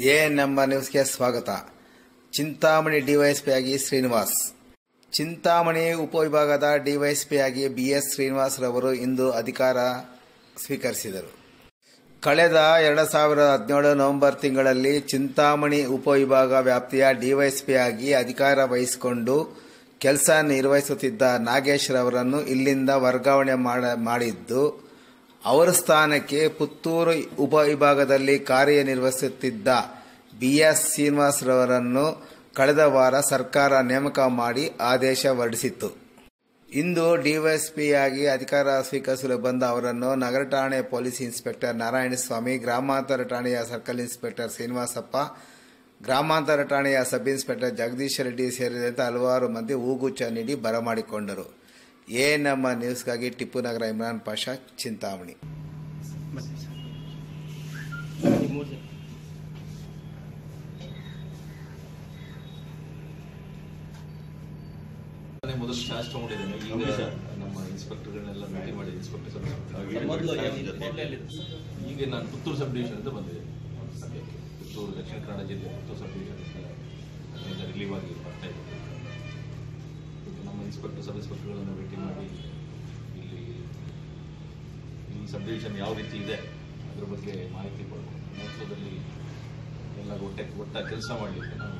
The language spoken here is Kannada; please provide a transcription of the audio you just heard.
ಎ ನಮ್ಮ ನ್ಯೂಸ್ಗೆ ಸ್ವಾಗತ. ಚಿಂತಾಮಣಿ ಡಿವೈಎಸ್ಪಿಯಾಗಿ ಶ್ರೀನಿವಾಸ್. ಚಿಂತಾಮಣಿ ಉಪವಿಭಾಗದ ಡಿವೈಎಸ್ಪಿಯಾಗಿ ಬಿಎಸ್ ಶ್ರೀನಿವಾಸ್ ರವರು ಇಂದು ಅಧಿಕಾರ ಸ್ವೀಕರಿಸಿದರು. ಕಳೆದ ಎರಡು ಸಾವಿರದ ಹದಿನೇಳು ನವೆಂಬರ್ ತಿಂಗಳಲ್ಲಿ ಚಿಂತಾಮಣಿ ಉಪವಿಭಾಗ ವ್ಯಾಪ್ತಿಯ ಡಿವೈಎಸ್ಪಿಯಾಗಿ ಅಧಿಕಾರ ವಹಿಸಿಕೊಂಡು ಕೆಲಸ ನಿರ್ವಹಿಸುತ್ತಿದ್ದ ನಾಗೇಶ್ ರವರನ್ನು ಇಲ್ಲಿಂದ ವರ್ಗಾವಣೆ ಮಾಡ- ಮಾಡಿದ್ದು ಅವರ ಸ್ಥಾನಕ್ಕೆ ಪುತ್ತೂರು ಉಪವಿಭಾಗದಲ್ಲಿ ಕಾರ್ಯನಿರ್ವಹಿಸುತ್ತಿದ್ದ ಬಿಎಸ್ ಎಸ್ ರವರನ್ನು ಕಳೆದ ವಾರ ಸರ್ಕಾರ ನೇಮಕ ಮಾಡಿ ಆದೇಶ ಹೊರಡಿಸಿತ್ತು. ಇಂದು ಡಿವೈಎಸ್ಪಿಯಾಗಿ ಅಧಿಕಾರ ಸ್ವೀಕರಿಸಲು ಬಂದ ಅವರನ್ನು ನಗರ ಠಾಣೆ ಪೊಲೀಸ್ ಇನ್ಸ್ಪೆಕ್ಟರ್ ನಾರಾಯಣಸ್ವಾಮಿ, ಗ್ರಾಮಾಂತರ ಠಾಣೆಯ ಸರ್ಕಲ್ ಇನ್ಸ್ಪೆಕ್ಟರ್ ಶ್ರೀನಿವಾಸಪ್ಪ, ಗ್ರಾಮಾಂತರ ಠಾಣೆಯ ಸಬ್ ಇನ್ಸ್ಪೆಕ್ಟರ್ ಜಗದೀಶ್ ರೆಡ್ಡಿ ಸೇರಿದಂತೆ ಹಲವಾರು ಮಂದಿ ಹೂಗುಚ್ಛ ನೀಡಿ ಬರಮಾಡಿಕೊಂಡರು. ಎ ನಮ್ಮ ನ್ಯೂಸ್ಗಾಗಿ ಟಿಪ್ಪು ನಗರ ಇಮ್ರಾನ್ ಪಾಷಾ ಚಿಂತಾಮಣಿ. ಮೊದಲು ಚಾರ್ಜ್ ತಗೊಂಡಿದ್ದೇನೆ. ಈಗ ನಮ್ಮ ಇನ್ಸ್ಪೆಕ್ಟರ್ಗಳನ್ನೆಲ್ಲ ಭೇಟಿ ಮಾಡಿ ಇನ್ಸ್ಪೆಕ್ಟರ್ ಎಲ್ಲಿದ್ದು? ಈಗ ನಾನು ಪುತ್ತೂರು ಸಬ್ ಡಿವಿಷನ್ ಅಂತ ಬಂದಿದ್ದೇನೆ ಪುತ್ತೂರು ದಕ್ಷಿಣ ಕನ್ನಡ ಜಿಲ್ಲೆ ಪುತ್ತೂರು ಸಬ್ ಡಿವಿಷನ್ ರಿಲೀವ್ ಆಗಿ ಬರ್ತಾ ಇದ್ದೀನಿ. ಇನ್ಸ್ಪೆಕ್ಟರ್ ಸಬ್ ಇನ್ಸ್ಪೆಕ್ಟರ್ಗಳನ್ನು ಭೇಟಿ ಮಾಡಿ ಇಲ್ಲಿ ಈ ಸಬ್ ಡಿವಿಷನ್ ಯಾವ ರೀತಿ ಇದೆ ಅದ್ರ ಬಗ್ಗೆ ಮಾಹಿತಿ ಕೊಡಬೇಕು. ಮಹತ್ವದಲ್ಲಿ ಎಲ್ಲ ಒಟ್ಟೆ ಒಟ್ಟಾಗಿ ಕೆಲಸ ಮಾಡಲಿಕ್ಕೆ ನಾವು